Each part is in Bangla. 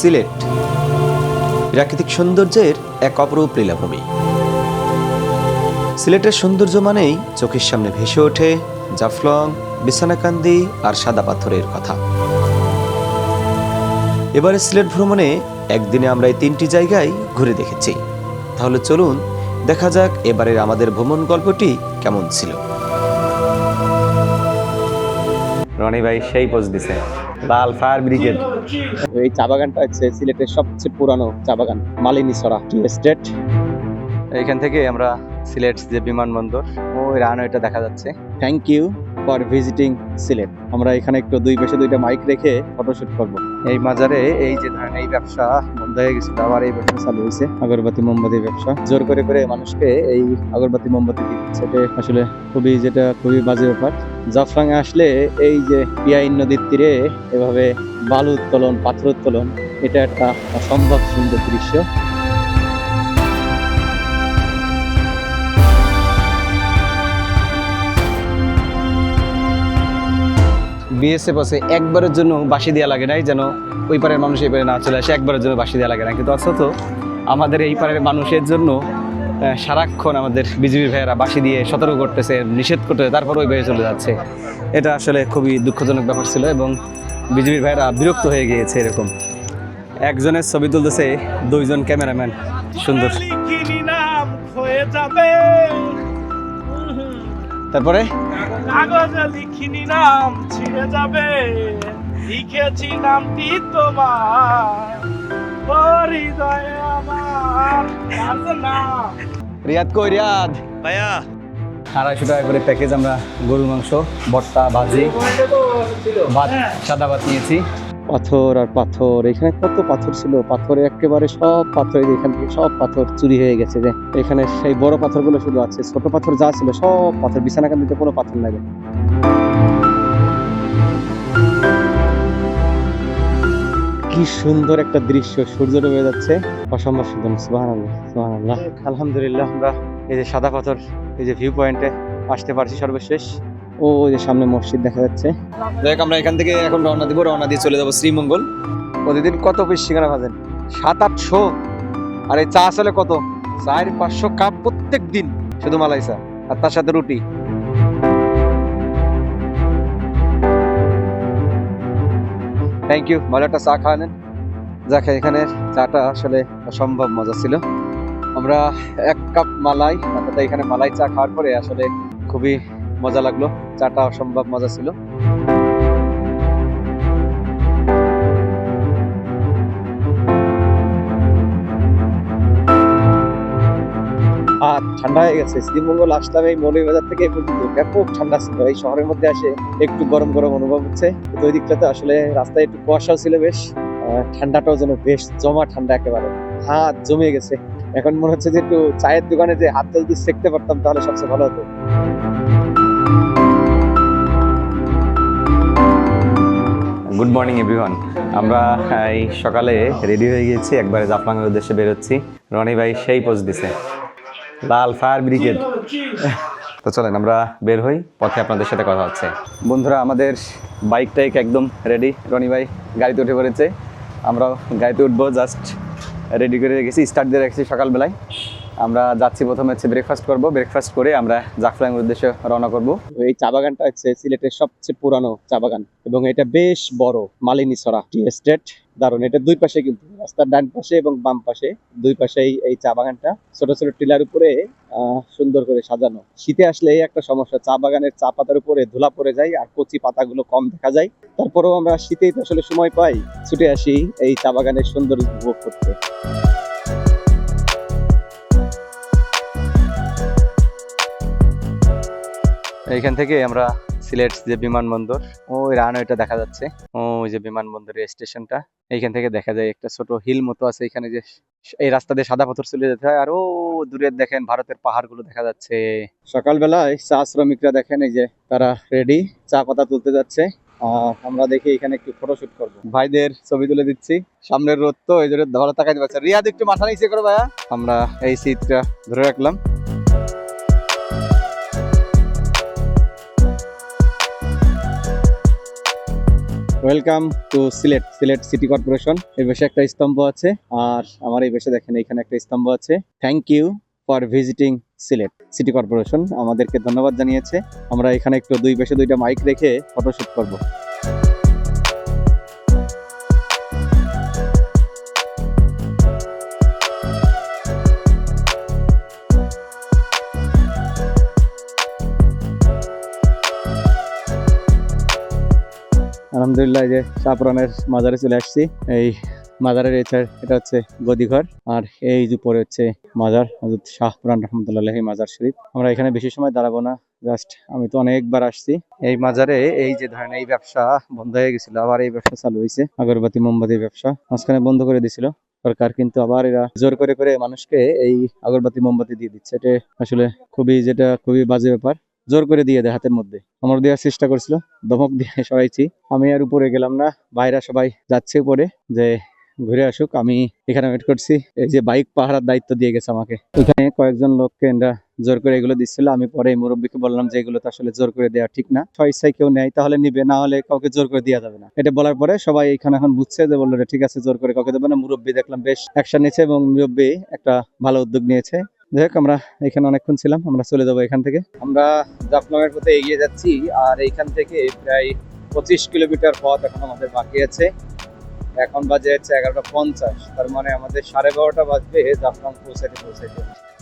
সিলেট। প্রাকৃতিক সৌন্দর্যের এক অপরূপ লীলাভূমি। সিলেটের সৌন্দর্য মানেই চোখের সামনে ভেসে ওঠে জাফলং, বিছানাকান্দি আর সাদা পাথরের কথা। এবারে সিলেট ভ্রমণে একদিনে আমরা এই তিনটি জায়গায় ঘুরে দেখেছি। তাহলে চলুন দেখা যাক এবারের আমাদের ভ্রমণ গল্পটি কেমন ছিল। রনি ভাই, সেই পোজ দিছে। লাল ফায়ার ব্রিগেড এই চা বাগানটা হচ্ছে সিলেটের সবচেয়ে পুরানো চা বাগান মালিনীসরা টি এস্টেট। এইখান থেকে আমরা সিলেট যে বিমানবন্দর ওই রানওয়েটা দেখা যাচ্ছে। Thank you for visiting Sylhet আমরা এখানে একটু দুই পাশে দুইটা মাইক রেখে ফটোশুট করব। এই মাজারে এই যে ধরেন এই ব্যবসা বন্ধ হয়ে গেছিল আবার এই ব্যবসা চালু হয়েছে। আগরবাতি মোমবাতি ব্যবসা। জোর করে করে মানুষকে এই আগরবাতি মোমবাতি দিচ্ছে। আসলে খুবই যেটা খুবই বাজে ব্যাপার। জাফরাং আসলে এই যে পিয়াইন নদীর তীরে এভাবে বালু উত্তোলন, পাথর উত্তোলন, এটা একটা অসম্ভব সুন্দর দৃশ্য। বিএসএফ আছে, একবারের জন্য বাসি দেওয়া লাগে নাই, যেন ওই পারের মানুষ এই পারে না চলে আসে, একবারের জন্য বাসি দেওয়া লাগে না কিন্তু অথচ আমাদের এই পারের মানুষের জন্য সারাক্ষণ আমাদের বিজেপি ভাইয়েরা বাসি দিয়ে সতর্ক করতেছে, নিষেধ করতেছে, তারপর ওই ভাইয়ে চলে যাচ্ছে। এটা আসলে খুবই দুঃখজনক ব্যাপার ছিল এবং বিজেপির ভাইয়েরা বিরক্ত হয়ে গিয়েছে এরকম। একজনের ছবি তুলতেছে, দুইজন ক্যামেরাম্যান। সুন্দর। তারপরে? লিখিনি নাম, ছিঁড়ে যাবে। লিখেছি নামটি তোমার। রিয়াদ কই রিয়াদ? ভাইয়া। আড়াইশো টাকা করে প্যাকেজ আমরা গরুর মাংস ভর্তা ভাজি ভাত সাদা ভাত নিয়েছি। পাথর আর পাথর এখানে কত পাথর ছিল? পাথরে একেবারে সব পাথর এখান থেকে সব পাথর চুরি হয়ে গেছে যে। এখানে সেই বড় পাথরগুলো শুধু আছে ছোট পাথর যা ছিল সব পাথর বিছানাকান্দিতে কোনো পাথর নাই কি সুন্দর একটা দৃশ্য সূর্য ডুবে যাচ্ছে। অসম্ভব সুন্দর আলহামদুলিল্লাহ আমরা এই যে সাদা পাথর এই যে ভিউ পয়েন্টে আসতে পারছি সর্বশেষ। ও যে সামনে মসজিদ দেখা যাচ্ছে। দেখ আমরা এখান থেকে এখন রওনা দিব রওনা দিয়ে চলে যাব শ্রীমঙ্গল। প্রতিদিন কত পিস সিঙ্গারা ভাজেন? সাত আটশো। আর এই চা আসলে কত? চার পাঁচশো কাপ প্রত্যেক দিন শুধু মালাই চা আর তার সাথে রুটি। থ্যাংক ইউ ভালো একটা চা খাওয়ালেন যাক, এখানে চাটা আসলে অসম্ভব মজা ছিল। আমরা এক কাপ মালাই অর্থাৎ এখানে মালাই চা খাওয়ার পরে আসলে খুবই মজা লাগল। চাটা অসম্ভব মজা ছিল। আর ঠান্ডা হয়ে গেছে। শ্রীমঙ্গল আসলাম এই মৌলভীবাজার থেকে পর্যন্ত। ব্যাপক ঠান্ডা ছিল। এই শহরের মধ্যে আসে একটু গরম গরম অনুভব হচ্ছে। কিন্তু ওই দিকটাতে আসলে রাস্তায় একটু কুয়াশাও ছিল বেশ। ঠান্ডাটাও যেন বেশ জমা ঠান্ডা একেবারে। হাত জমে গেছে। এখন মনে হচ্ছে যে একটু চায়ের দোকানে যে হাত যদি সেকতে পারতাম তাহলে সবচেয়ে ভালো হতো। গুড মর্নিং এভরিওয়ান আমরা এই সকালে রেডি হয়ে গিয়েছি। একবারে জাফলাঙের উদ্দেশ্যে বেরোচ্ছি। রনি ভাই সেই পোজ দিছে। লাল ফায়ার ব্রিগেড। তো চলেন আমরা বের হই পথে আপনাদের সাথে কথা হচ্ছে। বন্ধুরা আমাদের বাইক টাইক একদম রেডি রনি ভাই গাড়িতে উঠে পড়েছে। আমরাও গাড়িতে উঠবো জাস্ট রেডি করে রেখেছি। স্টার্ট দিয়ে রেখেছি সকালবেলায়। আমরা যাচ্ছি প্রথমে হচ্ছে ব্রেকফাস্ট করব। ব্রেকফাস্ট করে আমরা জাফলাঙের উদ্দেশ্যে রওনা করব। এই চা বাগানটা হচ্ছে সিলেটের সবচেয়ে পুরানো চা বাগান এবং এটা বেশ বড় মালিনীসরা টি এস্টেট দারুণ। এটা দুই পাশে কিন্তু, রাস্তার ডান পাশে এবং বাম পাশে, দুই পাশেই এই চা বাগানটা। ছোট ছোট টিলার উপরে সুন্দর করে সাজানো। শীতে আসলে একটা সমস্যা, চা বাগানের চা পাতার উপরে ধুলা পড়ে যায় আর কচি পাতাগুলো কম দেখা যায়। তারপরেও আমরা শীতেই তো আসলে সময় পাই, ছুটে আসি এই চা বাগানের সুন্দর উপভোগ করতে। এইখান থেকে আমরা সিলেট যে বিমানবন্দর, ওই রানওয়েটা দেখা যাচ্ছে। ওই যে বিমানবন্দরের স্টেশনটা, এইখান থেকে দেখা যায় একটা ছোট হিল মতো আছে এখানে যে এই রাস্তা দিয়ে সাদা পাথর চলে যেতে হয়। আর ও দূরে দেখেন ভারতের পাহাড়গুলো দেখা যাচ্ছে। সকালবেলায় চা শ্রমিকরা দেখেন, এই যে তারা রেডি চা পাতা তুলতে যাচ্ছে। আর আমরা দেখি এখানে একটু ফটোশুট করব। ভাইদের ছবি তুলে দিচ্ছি। সামনের রোদ তো, এই জন্য ধরা তাকাইতে পারছে রিয়াদ, একটু মাথা নিচে করো ভাইয়া। আমরা এই সিটটা ধরে রাখলাম। Welcome to Sylhet Sylhet city corporation এই বেশে একটা স্তম্ভ আছে, আর আমার এই বেশে দেখেন এখানে একটা স্তম্ভ আছে। Thank you for visiting Sylhet city corporation আমাদেরকে ধন্যবাদ জানিয়েছে। আমরা এখানে একটু দুই বেশে দুইটা মাইক রেখে ফটোশ্যুট করব। আলহামদুলিল্লাহ যে শাহপুরানের মাজারে চলে আসছি। এই মাজারের side এটা হচ্ছে গদিঘর, আর এই যে পরে হচ্ছে মাজার হজরত শাহপুরান রহমতুল্লাহ মাজার শরীফ। আমরা এখানে বেশি সময় দাঁড়াবো না, জাস্ট আমি তো অনেকবার আসছি। এই মাজারে এই যে ধরেন এই ব্যবসা বন্ধ হয়ে গেছিল, আবার এই ব্যবসা চালু হয়েছে, আগরবাতি মোমবাতির ব্যবসা। মাঝখানে বন্ধ করে দিছিল, সরকার কিন্তু আবার এরা জোর করে করে মানুষকে এই আগরবাতি, মোমবাতি দিয়ে দিচ্ছে। এটা আসলে খুবই, যেটা খুবই বাজে ব্যাপার। জোর করে দিয়ে দেয় হাতের মধ্যে। আমার দেওয়ার চেষ্টা করছিল, দমক দিয়ে সরাইছি। আমি আর উপরে গেলাম না, বাইরা সবাই যাচ্ছে উপরে যে ঘুরে আসুক, আমি এখানে ওয়েট করছি। এই যে বাইক পাহারার দায়িত্ব দিয়ে গেছে আমাকে। এখানে কয়েকজন লোককে এরা জোর করে এগুলো দিচ্ছিল। আমি পরে মুরব্বীকে বললাম যে এগুলো তো আসলে জোর করে দেওয়া ঠিক না। ছয় ইচ্ছায় কেউ নেয়, তাহলে নিবে, না হলে কাউকে জোর করে দেওয়া যাবে না। এটা বলার পরে সবাই এখানে এখন বুঝছে যে বলল ঠিক আছে, জোর করে কাউকে দেবে না। মুরব্বী দেখলাম বেশ অ্যাকশন নিয়েছে এবং মুরব্বী একটা ভালো উদ্যোগ নিয়েছে। যাই হোক আমরা এখানে অনেকক্ষণ ছিলাম, আমরা চলে যাব এখান থেকে। আমরা জাফলংয়ের পথে এগিয়ে যাচ্ছি, আর এইখান থেকে প্রায় পঁচিশ কিলোমিটার পথ এখন আমাদের বাকি আছে। এখন বাজে হচ্ছে এগারোটা পঞ্চাশ, তার মানে আমাদের সাড়ে বারোটা বাজবে, জাফলং পৌঁছাতে পৌঁছাতে।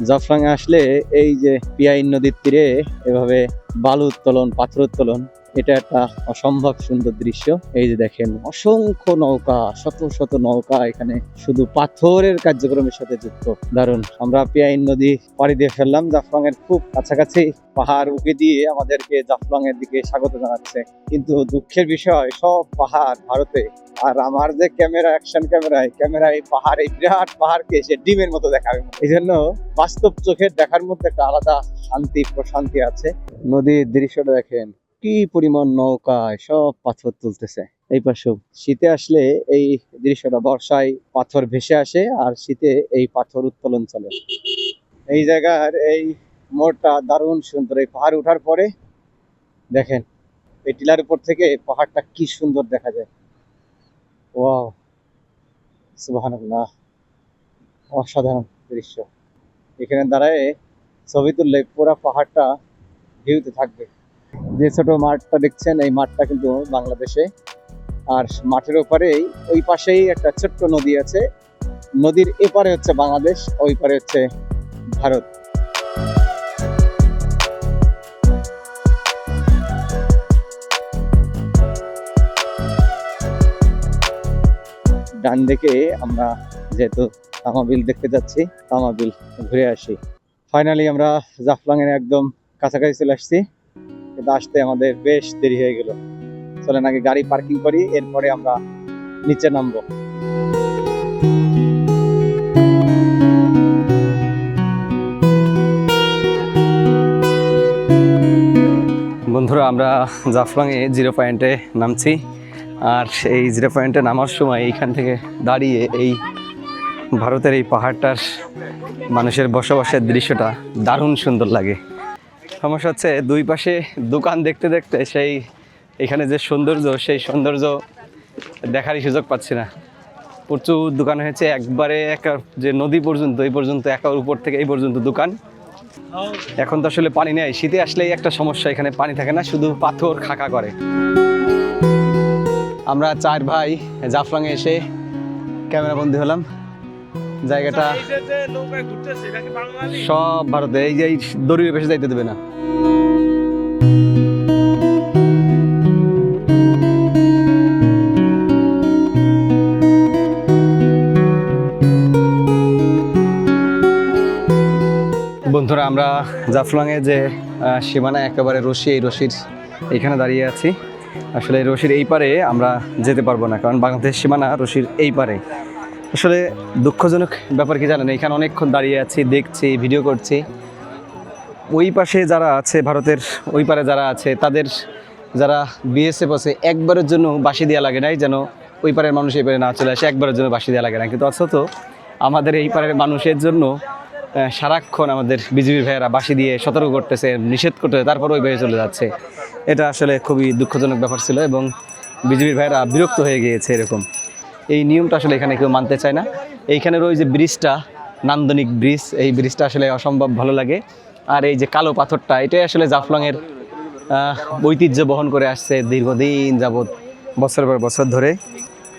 জাফলং আসলে এই যে পিয়াইন নদীর তীরে এভাবে বালু উত্তোলন, পাথর উত্তোলন এটা একটা অসম্ভব সুন্দর দৃশ্য। এই যে দেখেন, অসংখ্য নৌকা, শত শত নৌকা এখানে শুধু পাথরের কার্যক্রমের সাথে যুক্ত। দারুণ, আমরা পিয়াইন নদী পাড়ি দিয়ে ফেললাম জাফলং এর খুব কাছাকাছি পাহাড় উকে দিয়ে আমাদেরকে জাফলং এর দিকে স্বাগত জানাচ্ছে। কিন্তু দুঃখের বিষয়, সব পাহাড় ভারতে। আর আমার যে ক্যামেরা, অ্যাকশন ক্যামেরায় ক্যামেরায় পাহাড়, এই বিরাট পাহাড়কে সে ডিমের মতো দেখাবে। এই জন্য বাস্তব চোখের দেখার মধ্যে একটা আলাদা শান্তি, প্রশান্তি আছে। নদীর দৃশ্যটা দেখেন কি পরিমাণ নৌকায় সব পাথর তুলতেছে। এই পাশেও শীতে আসলে এই দৃশ্যটা বর্ষায় পাথর ভেসে আসে আর শীতে এই পাথর উত্তোলন চলে। এই জায়গার এই মোড়টা দারুণ সুন্দর। এই পাহাড় ওঠার পরে দেখেন, এই টিলার উপর থেকে পাহাড়টা কি সুন্দর দেখা যায়। ওয়াও, সুবহানাল্লাহ, অসাধারণ দৃশ্য। এখানে দাঁড়ায় ছবি তুললে পুরো পাহাড়টা ভিউতে থাকবে। যে ছোট মাঠটা দেখছেন, এই মাঠটা কিন্তু বাংলাদেশে। আর মাঠের ওপারেই ওই পাশেই একটা ছোট্ট নদী আছে। নদীর এপারে হচ্ছে বাংলাদেশ, ওই পারে হচ্ছে ভারত। ডান দিকে আমরা যেহেতু তামাবিল দেখতে যাচ্ছি, তামাবিল ঘুরে আসি। ফাইনালি আমরা জাফলং এর একদম কাছাকাছি চলে আসছি। কিন্তু আসতে আমাদের বেশ দেরি হয়ে গেল। চলেন আগে গাড়ি পার্কিং করি, এরপরে আমরা নিচে নামবো। বন্ধুরা, আমরা জাফলংয়ে জিরো পয়েন্টে নামছি। আর এই জিরো পয়েন্টে নামার সময় এইখান থেকে দাঁড়িয়ে এই ভারতের এই পাহাড়টার মানুষের বসবাসের দৃশ্যটা দারুণ সুন্দর লাগে। সমস্যা হচ্ছে দুই পাশে দোকান দেখতে দেখতে সেই এখানে যে সৌন্দর্য, সেই সৌন্দর্য দেখারই সুযোগ পাচ্ছি না। প্রচুর দোকান হয়েছে, একবারে একা যে নদী পর্যন্ত, এই পর্যন্ত একার উপর থেকে এই পর্যন্ত দোকান। এখন তো আসলে পানি নেই, শীতে আসলেই একটা সমস্যা, এখানে পানি থাকে না, শুধু পাথর খাকা করে। আমরা চার ভাই জাফলংয়ে এসে ক্যামেরা বন্দি হলাম। জায়গাটা সব ভারতে এই যে দড়ির পেশে যাইতে দেবে না। বন্ধুরা, আমরা জাফলংয়ে যে সীমানা একেবারে রশি, এই রশির এখানে দাঁড়িয়ে আছি। আসলে রশির এই পারে আমরা যেতে পারব না, কারণ বাংলাদেশ সীমানা রশির এই পারে। আসলে দুঃখজনক ব্যাপার কি জানেন, এখানে অনেকক্ষণ দাঁড়িয়ে আছি, দেখছি ভিডিও করছি। ওই পাশে যারা আছে, ভারতের ওই পারে যারা আছে, তাদের যারা বিএসএফ আছে, একবারের জন্য বাসি দেওয়া লাগে নাই যেন ওই পারের মানুষ এই পারে না চলে আসে, একবারের জন্য বাসি দেওয়া লাগে না কিন্তু অথচ আমাদের এই পারের মানুষের জন্য সারাক্ষণ আমাদের বিজেপি ভাইয়েরা বাসি দিয়ে সতর্ক করতেছে, নিষেধ করতেছে, তারপর ওই বাইরে চলে যাচ্ছে। এটা আসলে খুবই দুঃখজনক ব্যাপার ছিল এবং বিজেপির ভাইয়েরা বিরক্ত হয়ে গিয়েছে এরকম। এই নিয়মটা আসলে এখানে কেউ মানতে চায় না। এইখানের ওই যে ব্রিজটা, নান্দনিক ব্রিজ। এই ব্রিজটা আসলে অসম্ভব ভালো লাগে। আর এই যে কালো পাথরটা, এটাই আসলে জাফলংয়ের ঐতিহ্য বহন করে আসছে দীর্ঘদিন যাবৎ, বছর পর বছর ধরে।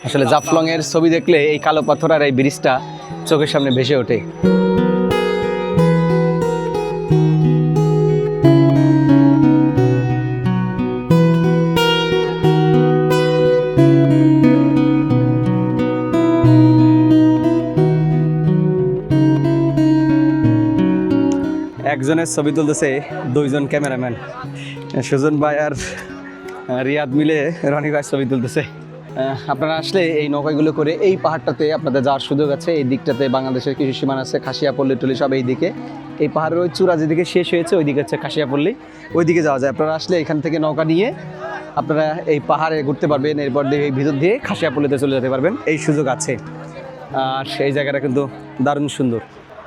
আসলে জাফলংয়ের ছবি দেখলে এই কালো পাথর আর এই ব্রিজটা চোখের সামনে ভেসে ওঠে। ছবি তুলতেছে দুইজন ক্যামেরাম্যান। সুজন ভাই আর রিয়াদ মিলে রনি ভাই ছবি তুলতেছে। আপনারা আসলে এই নৌকাগুলো করে এই পাহাড়টাতে আপনাদের যাওয়ার সুযোগ আছে। এই দিকটাতে বাংলাদেশের কিছু সীমানা আছে, খাসিয়াপল্লী টল্লি সব এই দিকে। এই পাহাড়ের ওই চূড়া যেদিকে শেষ হয়েছে ওই দিকে হচ্ছে খাসিয়াপল্লী। ওই দিকে যাওয়া যায়। আপনারা আসলে এখান থেকে নৌকা নিয়ে আপনারা এই পাহাড়ে ঘুরতে পারবেন, এরপর দিয়ে এই ভিতর দিয়ে খাসিয়াপল্লীতে চলে যেতে পারবেন। এই সুযোগ আছে। আর সেই জায়গাটা কিন্তু দারুণ সুন্দর।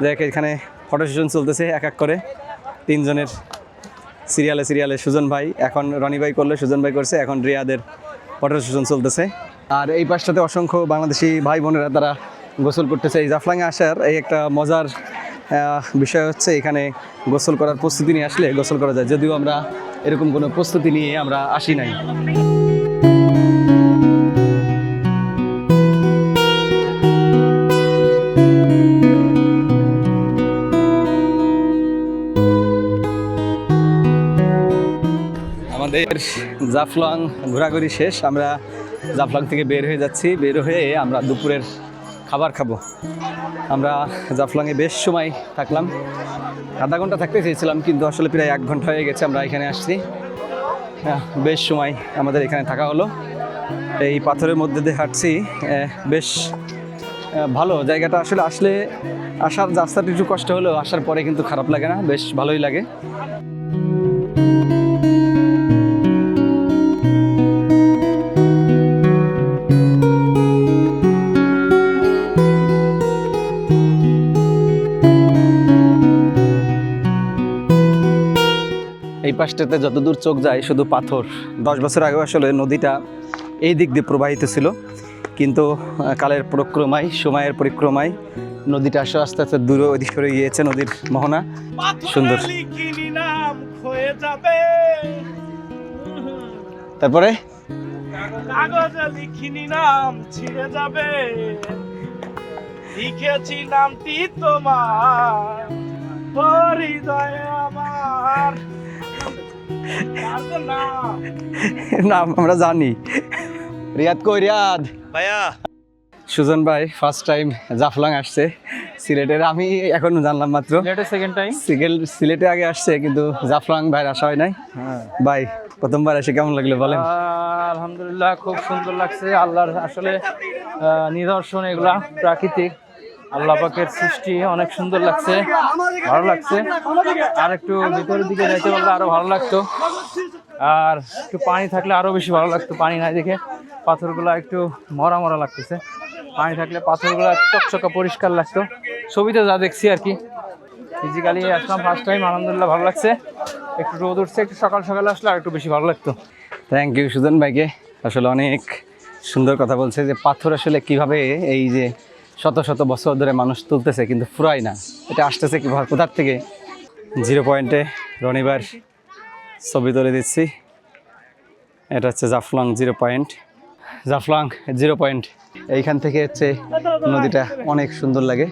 দেখ, এখানে ফটো সেশন চলতেছে এক এক করে। তিনজনের সিরিয়ালে সিরিয়ালে সুজন ভাই, এখন রনি ভাই করলে, সুজন ভাই করছে, এখন রিয়াদের ফটো সুজন চলতেছে। আর এই পাশটাতে অসংখ্য বাংলাদেশি ভাই বোনেরা তারা গোসল করতেছে। এই জাফলাঙে আসার এই একটা মজার বিষয় হচ্ছে এখানে গোসল করার প্রস্তুতি নিয়ে আসলে গোসল করা যায়। যদিও আমরা এরকম কোনো প্রস্তুতি নিয়ে আমরা আসি নাই। জাফলং ঘোরাঘুরি শেষ, আমরা জাফলং থেকে বের হয়ে যাচ্ছি। বের হয়ে আমরা দুপুরের খাবার খাব। আমরা জাফলংয়ে বেশ সময় থাকলাম। আধা ঘণ্টা থাকতে চেয়েছিলাম, কিন্তু আসলে প্রায় এক ঘণ্টা হয়ে গেছে, আমরা এখানে আসছি। বেশ সময় আমাদের এখানে থাকা হলো। এই পাথরের মধ্যে দিয়ে হাঁটছি বেশ ভালো জায়গাটা আসলে আসলে আসার রাস্তাটা একটু কষ্ট হলেও আসার পরে কিন্তু খারাপ লাগে না, বেশ ভালোই লাগে। পাশটাতে যতদূর চোখ যায় শুধু পাথর। দশ বছর আগে আসলে নদীটা এই দিক দিয়ে প্রবাহিত ছিল। কিন্তু কালের পরিক্রমায় সময়ের পরিক্রমায় নদীটা আস্তে আস্তে আস্তে দূরে ওদিক সরে গিয়েছে নদীর মোহনা। সুন্দর। তারপরে? কাগজে লিখিনি নাম ছিঁড়ে যাবে। লিখেছি নামটি তোমার। হৃদয়ে আমার। না আমরা জানি। রিয়াদ কই রিয়াদ? ভাইয়া। সুজন ভাই ফার্স্ট টাইম জাফলং আসছে। সিলেটের আমি এখন জানলাম মাত্র। এটা সেকেন্ড টাইম সিলেটে আগে আসছে কিন্তু জাফলং ভাইয়ের আসা হয় নাই। ভাই প্রথমবার এসে কেমন লাগল বলেন? আলহামদুলিল্লাহ খুব সুন্দর লাগছে। আল্লাহর আসলে নিদর্শন এগুলা প্রাকৃতিক। আল্লাহ পাকের সৃষ্টি অনেক সুন্দর লাগছে। ভালো লাগছে। আর একটু ভিতরের দিকে যাইতে পারলে আরও ভালো লাগতো। আর একটু পানি থাকলে আরও বেশি ভালো লাগতো পানি নাই দেখে। পাথরগুলা একটু মরা মরা লাগতেছে। পানি থাকলে পাথরগুলা চকচকা পরিষ্কার লাগতো। ছবিতে যা দেখছি আর কি। ফিজিক্যালি আসলাম ফার্স্ট টাইম আলহামদুলিল্লাহ ভালো লাগছে। একটু রোদ উঠছে, একটু সকাল সকালে আসলে আর একটু বেশি ভালো লাগতো। থ্যাংক ইউ সুজন ভাইকে। আসলে অনেক সুন্দর কথা বলছে যে পাথর আসলে কীভাবে এই যে শত শত বছর ধরে মানুষ তুলতেছে, কিন্তু ফুরায় না। এটা আসতেছে কি কোথার থেকে? জিরো পয়েন্টে রনিবার ছবি তুলে দিচ্ছি। এটা হচ্ছে Jaflong zero point. Jaflong zero point. এইখান থেকে হচ্ছে নদীটা অনেক সুন্দর লাগে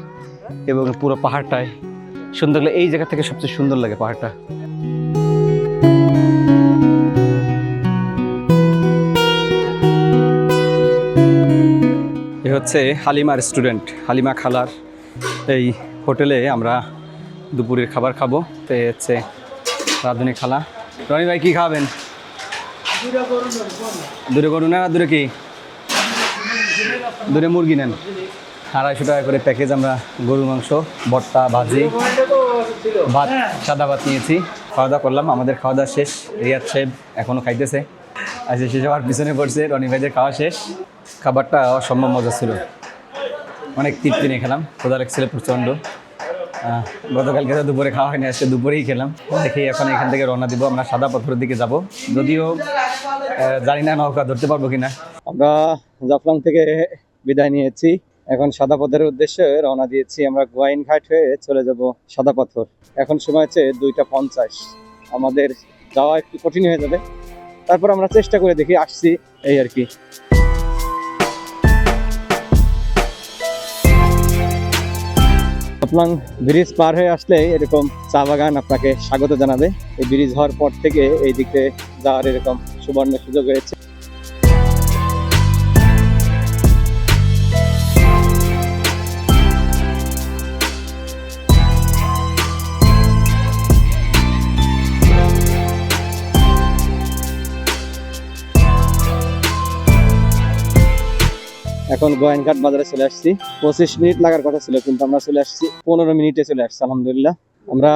এবং পুরো পাহাড়টায় সুন্দর লাগে। এই জায়গা থেকে সবচেয়ে সুন্দর লাগে পাহাড়টা। হচ্ছে হালিমার স্টুডেন্ট হালিমা খালার। এই হোটেলে আমরা দুপুরের খাবার খাব। তো হচ্ছে রাঁধুনি খালা। রনি ভাই, কী খাবেন? দূরে গরু না দূরে কি? দূরে মুরগি নেন। আড়াইশো টাকা করে প্যাকেজ আমরা গরু মাংস, ভর্তা, ভাজি, ভাত, সাদা ভাত নিয়েছি। খাওয়া দাওয়া করলাম, আমাদের খাওয়া দাওয়া শেষ। রিয়াদ সাহেব এখনও খাইতেছে। আচ্ছা শেষ হওয়ার পিছনে পড়ছে। রনি ভাইদের খাওয়া শেষ। খাবারটা অসম্ভব মজা ছিল। অনেক তৃপ্তি নিয়ে খেলাম। খোদা লাগছিল প্রচণ্ড। গতকালকে তো দুপুরে খাওয়া হয়নি, আজকে দুপুরেই খেলাম। দেখি এখন এখান থেকে রওনা দিব। আমরা সাদা পাথরের দিকে যাব। যদিও জানি না নৌকা ধরতে পারব কিনা। আমরা জাফলং থেকে বিদায় নিয়েছি। এখন সাদা পথের উদ্দেশ্যে রওনা দিয়েছি। আমরা গোয়াইন ঘাট হয়ে চলে যাব সাদা পাথর। এখন সময় হচ্ছে দুইটা পঞ্চাশ। আমাদের যাওয়া একটু কঠিন হয়ে যাবে। তারপর আমরা চেষ্টা করে দেখি, আসছি এই আর কি। জাফলং ব্রিজ পার হয়ে আসলে এরকম চা বাগান আপনাকে স্বাগত জানাবে। এই ব্রিজ হওয়ার পর থেকে এই দিকে যাওয়ার এরকম সুবর্ণ সুযোগ হয়েছে। এখন গোয়াইনঘাট বাজারে চলে আসছি। পঁচিশ মিনিট লাগার কথা ছিল, কিন্তু আমরা চলে আসছি, পনেরো মিনিটে চলে আসছি, আলহামদুলিল্লাহ। আমরা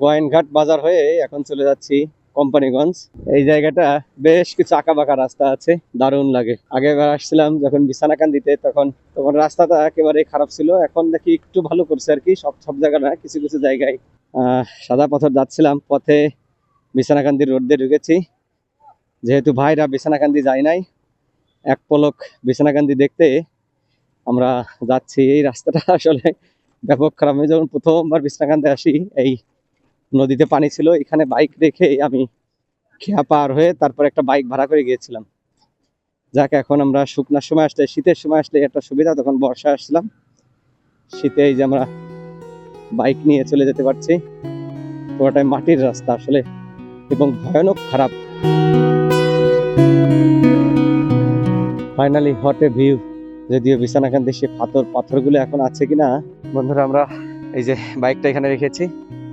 গোয়াইনঘাট বাজার হয়ে এখন চলে যাচ্ছি কোম্পানিগঞ্জ। এই জায়গাটা বেশ কিছু আঁকা বাঁকা রাস্তা আছে, দারুণ লাগে। আগে এবার আসছিলাম যখন বিছানাকান্দিতে, তখন তখন রাস্তাটা একেবারে খারাপ ছিল। এখন দেখি একটু ভালো করছে আর কি, সব সব জায়গা না, কিছু কিছু জায়গায় সাদা পথর যাচ্ছিলাম, পথে বিছানাকান্দি রোড দিয়ে ঢুকেছি। যেহেতু ভাইরা বিছানাকান্দি যায় নাই এক পলক বিছানাকান্দি দেখতে আমরা যাচ্ছি। এই রাস্তাটা আসলে ব্যাপক খারাপ। আমি যখন প্রথমবার বিছানাকান্দি আসি, এই নদীতে পানি ছিল, এখানে বাইক রেখে আমি খেয়া পার হয়ে তারপর একটা বাইক ভাড়া করে গিয়েছিলাম। যাক, এখন আমরা শুকনার সময় আসলে শীতের সময় আসলে একটা সুবিধা, তখন বর্ষা আসলাম। শীতে এই যে আমরা বাইক নিয়ে চলে যেতে পারছি। পুরোটাই মাটির রাস্তা আসলে এবং ভয়ানক খারাপ। ফাইনালি হট এ ভিউ যদিও বিছানাকান্দি সে পাথর, পাথরগুলো এখন আছে কিনা? বন্ধুরা, আমরা এই যে বাইকটা এখানে রেখেছি।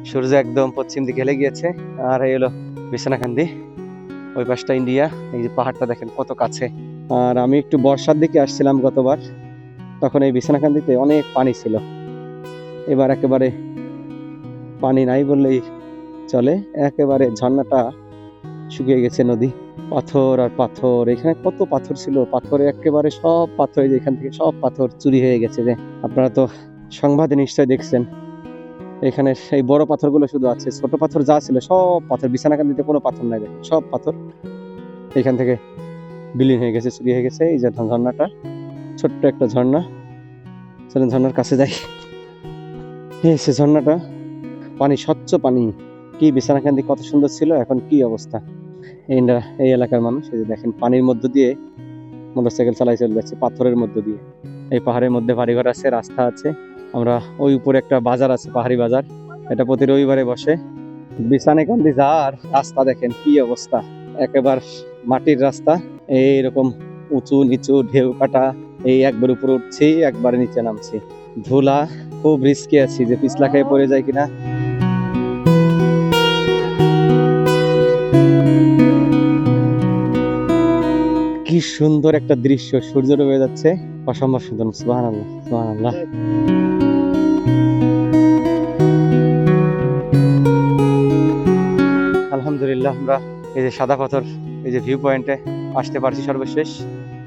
সূর্য একদম পশ্চিম দিকে হেলে গিয়েছে। আর এই হলো বিছানাকান্দি ওই পাশটা ইন্ডিয়া। এই যে পাহাড়টা দেখেন কত কাছে। আর আমি একটু বর্ষার দিকে আসছিলাম গতবার। তখন এই বিছানাকান্দিতে অনেক পানি ছিল। এবার একেবারে পানি নাই বললেই চলে। একেবারে ঝর্ণাটা শুকিয়ে গেছে নদী। পাথর আর পাথর, এখানে কত পাথর ছিল? পাথরে একেবারে সব পাথর এখান থেকে সব পাথর চুরি হয়ে গেছে যে। আপনারা তো সংবাদে নিশ্চয় দেখছেন। এখানে সেই বড় পাথরগুলো শুধু আছে, ছোট পাথর যা ছিল সব পাথর বিছানাকান্দিতে কোনো পাথর নাই সব পাথর। এখান থেকে বিলীন হয়ে গেছে, চুরি হয়ে গেছে, এই যে ঝর্ণাটা, ছোট্ট একটা ঝর্ণা। চলেন ঝর্ণার কাছে যাই। এই সে ঝর্ণাটা, পানি, স্বচ্ছ পানি। কি বিছানাকান্দি কত সুন্দর ছিল, এখন কি অবস্থা? এই এলাকার মানুষ, এই যে দেখেন পানির মধ্য দিয়ে মোটরসাইকেল চালাই চলে যাচ্ছে, পাথরের মধ্য দিয়ে। এই পাহাড়ের মধ্যে বাড়িঘর আছে, রাস্তা আছে। আমরা ওই উপরে একটা বাজার আছে, পাহাড়ি বাজার। এটা প্রতি রবিবারে বসে। বিছানাকান্দি যাওয়ার রাস্তা দেখেন, কি অবস্থা। একেবার মাটির রাস্তা, এইরকম উঁচু নিচু ঢেউ কাটা, এই একবার উপরে উঠছি, একবার নিচে নামছি। ধুলা, খুব রিস্কি আছি যে পিছলা খেয়ে পড়ে যায় কিনা। কি সুন্দর একটা দৃশ্য, সূর্য ডুবে যাচ্ছে। অসম্ভব সুন্দর সুবাহান আল্লাহ সুবাহান আল্লাহ আলহামদুলিল্লাহ, আমরা এই যে সাদা পাথর, এই যে ভিউ পয়েন্টে আসতে পারছি সর্বশেষ।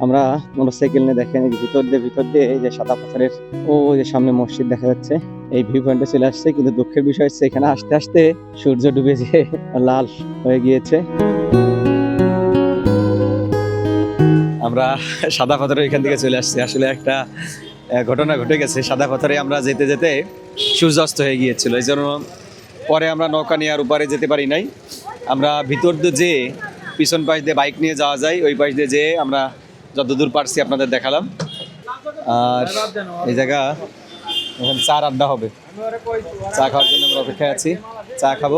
আমরা মোটরসাইকেল নিয়ে দেখেন, এই ভিতর দিয়ে ভিতর দিয়ে এই যে সাদা পাথরের ও যে সামনে মসজিদ দেখা যাচ্ছে। এই ভিউ পয়েন্টে চলে আসছে, কিন্তু দুঃখের বিষয় হচ্ছে, এখানে আসতে আসতে সূর্য ডুবে যে, লাল হয়ে গিয়েছে। আমরা সাদা পাথরে এখান থেকে চলে আসছি। আসলে একটা ঘটনা ঘটে গেছে। সাদা পাথরে আমরা যেতে যেতে সূর্যাস্ত হয়ে গিয়েছিল। এই জন্য পরে আমরা নৌকা নিয়ে আর উপরে যেতে পারি নাই। আমরা ভিতর দিয়ে যে পিছন পাশ দিয়ে বাইক নিয়ে যাওয়া যায়, ওই পাশ দিয়ে যেয়ে আমরা যতদূর পারছি আপনাদের দেখালাম। আর এই জায়গা, এখন চার আড্ডা হবে। চা খাওয়ার জন্য আমরা অপেক্ষায় আছি। চা খাব।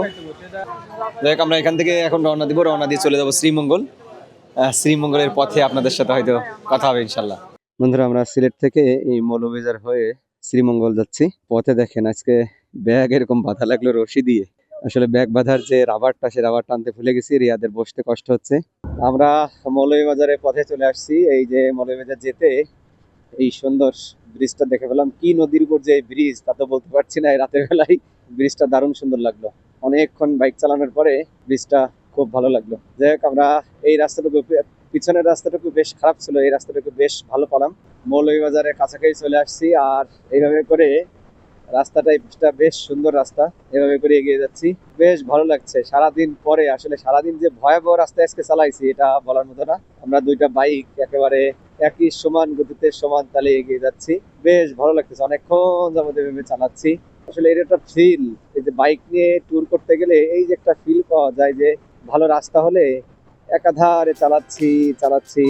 যাই আমরা এখান থেকে এখন রওনা দিব। রওনা দিয়ে চলে যাব শ্রীমঙ্গল। শ্রীমঙ্গলের পথে আপনাদের সাথে হয়তো কথা হবে ইনশাল্লাহ বন্ধুরা, আমরা সিলেট থেকে এই মৌলভীবাজার হয়ে শ্রীমঙ্গল যাচ্ছি। পথে দেখেন, আজকে ব্যাগ এরকম বাধা লাগল রশি দিয়ে। আসলে ব্যাগ বাঁধার যে রাবারটা, সে রাবার টানতে ভুলে গেছি, রিয়াদের বসতে কষ্ট হচ্ছে। আমরা মৌলভীবাজারের পথে চলে আসছি। এই যে মৌলভীবাজার যেতে এই সুন্দর ব্রিজটা দেখে পেলাম কি নদীর উপর যে ব্রিজ, তা তো বলতে পারছি না রাতের বেলায় ব্রিজটা দারুণ সুন্দর লাগল। অনেকক্ষণ বাইক চালানোর পরে ব্রিজটা খুব ভালো লাগল। যাই হোক, আমরা এই রাস্তাটুকু, পিছনের রাস্তাটুকু বেশ খারাপ ছিল, এই রাস্তাটুকু বেশ ভালো পেলাম। মৌলভীবাজারের কাছাকাছি চলে আসছি আর এইভাবে করে রাস্তাটা বেশ সুন্দর রাস্তা এভাবে করে এগিয়ে যাচ্ছি। বেশ ভালো লাগছে, সারাদিন পরে, আসলে সারাদিন যে ভয়াবহ রাস্তা আজকে চালাইছি, এটা বলার মতো না। আমরা দুইটা বাইক একেবারে একই সমান গতিতে, সমান তালে এগিয়ে যাচ্ছি। বেশ ভালো লাগতেছে, অনেকক্ষণ যাবত এভাবে চালাচ্ছি। আসলে এটা একটা ফিল এই যে বাইক নিয়ে ট্যুর করতে গেলে এই যে একটা ফিল পাওয়া যায় যে ভালো রাস্তা হলে একাধারে চালাচ্ছি চালাচ্ছি,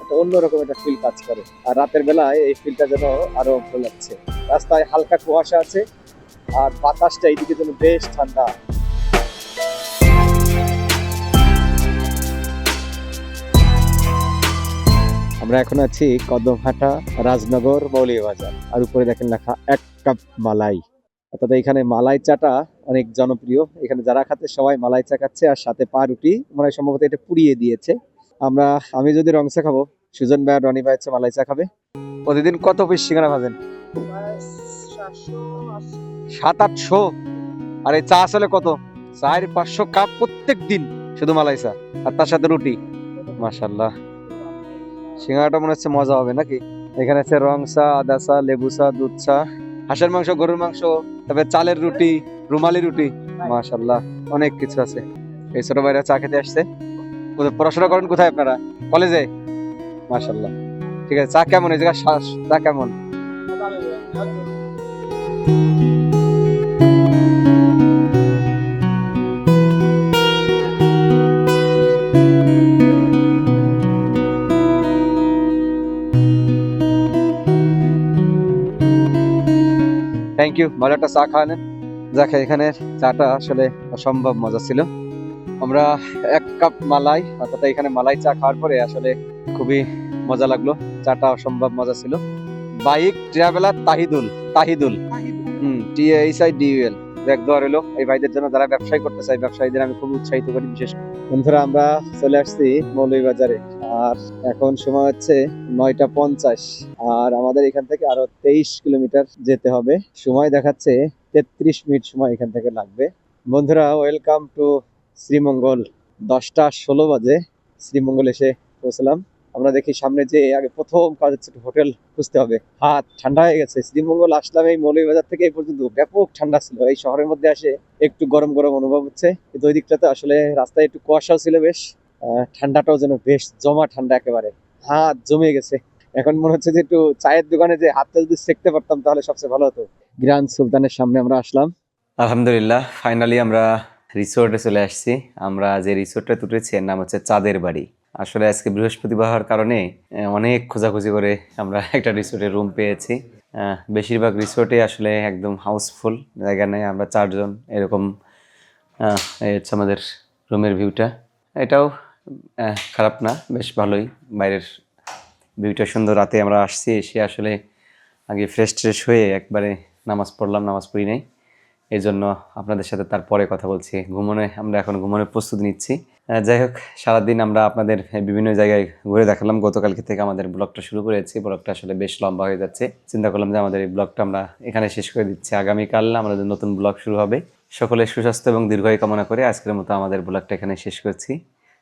একটা অন্যরকম একটা ফিল কাজ করে। আর রাতের বেলায় এই ফিলটা যেন আরও ভালো লাগছে। রাস্তায় হালকা কুয়াশা আছে, আর বাতাসটা এইদিকে যেন বেশ ঠান্ডা। আমরা এখন আছি কদমহাটা রাজনগর মৌলিবাজার। আর উপরে দেখেন লেখা এক কাপ মালাই। অর্থাৎ এখানে মালাই চাটা অনেক জনপ্রিয়। এখানে যারা খাচ্ছে সবাই মালাই চা খাচ্ছে আর সাথে পা রুটি। মনে সম্ভবত এটা পুড়িয়ে দিয়েছে। আমরা, আমি যদি রংসা খাব, সুজন ভাই আর রনি ভাই হচ্ছে মালাই চা খাবে। প্রতিদিন কত পিস সিঙ্গারা ভাজেন? সাত আটশো। আর এই চা আসলে কত? চার পাঁচশো কাপ প্রত্যেক দিন শুধু মালাই চা। আর তার সাথে রুটি। মাশাল্লাহ সিঙ্গারাটা মনে হচ্ছে মজা হবে নাকি? এখানে আছে রং চা, আদা চা, লেবু চা, দুধ চা। হাঁসের মাংস গরুর মাংস তারপরে চালের রুটি রুমালি রুটি। মাশাল্লাহ অনেক কিছু আছে। এই ছোট ভাইরা চা খেতে আসছে। পড়াশোনা করেন কোথায় আপনারা? কলেজে? মাশাল্লাহ ঠিক আছে চা কেমন? এই জায়গায় শ্বাস চা কেমন? থ্যাংক ইউ ভালো একটা চা খাওয়ানেন যাক এখানে চাটা আসলে অসম্ভব মজা ছিল। আমরা এক কাপ মালাই অর্থাৎ এখানে মালাই চা খাওয়ার পরে আসলে খুবই মজা লাগল। চাটা অসম্ভব মজা ছিল। Bike traveller Tahidul Tahidul. Hmm T H I D L এক দোয়ার হলো এই ভাইদের জন্য যারা ব্যবসায় করতে চাই ব্যবসায়ীদের আমি খুব উৎসাহিত করি বিশেষ। বন্ধুরা, আমরা চলে আসছি মৌলভীবাজারে। আর এখন সময় হচ্ছে নয়টা পঞ্চাশ। আর আমাদের এখান থেকে আরও তেইশ কিলোমিটার যেতে হবে। সময় দেখাচ্ছে তেত্রিশ মিনিট সময় এখান থেকে লাগবে। বন্ধুরা, ওয়েলকাম টু শ্রীমঙ্গল। দশটা ষোলো বাজে শ্রীমঙ্গল এসে পৌঁছলাম। আমরা দেখি সামনে যে আগে প্রথম কাজ হচ্ছে হোটেল খুঁজতে হবে। হাত ঠান্ডা হয়ে গেছে, শ্রীমঙ্গল আসলাম এই মৌলভীবাজার থেকে এই পর্যন্ত ব্যাপক ঠান্ডা ছিল। এই শহরের মধ্যে আসে একটু গরম গরম অনুভব হচ্ছে। কিন্তু ওই দিকটাতে আসলে রাস্তায় একটু কুয়াশাও ছিল বেশ। ঠান্ডাটাও যেন বেশ জমা ঠান্ডা একেবারে। হাত জমে গেছে। এখন মনে হচ্ছে যে একটু চায়ের দোকানে যে হাতটা যদি সেকতে পারতাম তাহলে সবচেয়ে ভালো হতো। গ্র্যান্ড সুলতানের সামনে আমরা আসলাম। আলহামদুলিল্লাহ ফাইনালি আমরা রিসোর্টে চলে আসছি। আমরা যে রিসোর্টটা তুটেছি এর নাম হচ্ছে চাঁদের বাড়ি। আসলে আজকে বৃহস্পতিবার হওয়ার কারণে অনেক খোঁজাখুঁজি করে আমরা একটা রিসোর্টের রুম পেয়েছি। বেশিরভাগ রিসোর্টে আসলে একদম হাউসফুল জায়গা নেই, আমরা চারজন এরকম হচ্ছে আমাদের রুমের ভিউটা। এটাও খারাপ না, বেশ ভালোই, বাইরের ভিউটা সুন্দর। রাতে আমরা আসছি, এসে আসলে আগে ফ্রেশ ট্রেশ হয়ে একবারে নামাজ পড়লাম, নামাজ পড়ি নাই। এই জন্য আপনাদের সাথে তারপরে কথা বলছি। ঘুমনে, আমরা এখন ঘুমনের প্রস্তুতি নিচ্ছি। যাই হোক, সারাদিন আমরা আপনাদের বিভিন্ন জায়গায় ঘুরে দেখালাম। গতকালকে থেকে আমাদের ব্লগটা শুরু করেছি। ব্লগটা আসলে বেশ লম্বা হয়ে যাচ্ছে। চিন্তা করলাম যে আমাদের এই ব্লগটা আমরা এখানে শেষ করে দিচ্ছি। আগামীকাল আমাদের নতুন ব্লগ শুরু হবে। সকলে সুস্বাস্থ্য এবং দীর্ঘায়ু কামনা করে আজকের মতো আমাদের ব্লগটা এখানে শেষ করছি।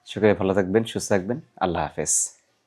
সকলে ভালো থাকবেন, সুস্থ থাকবেন। আল্লাহ হাফেজ।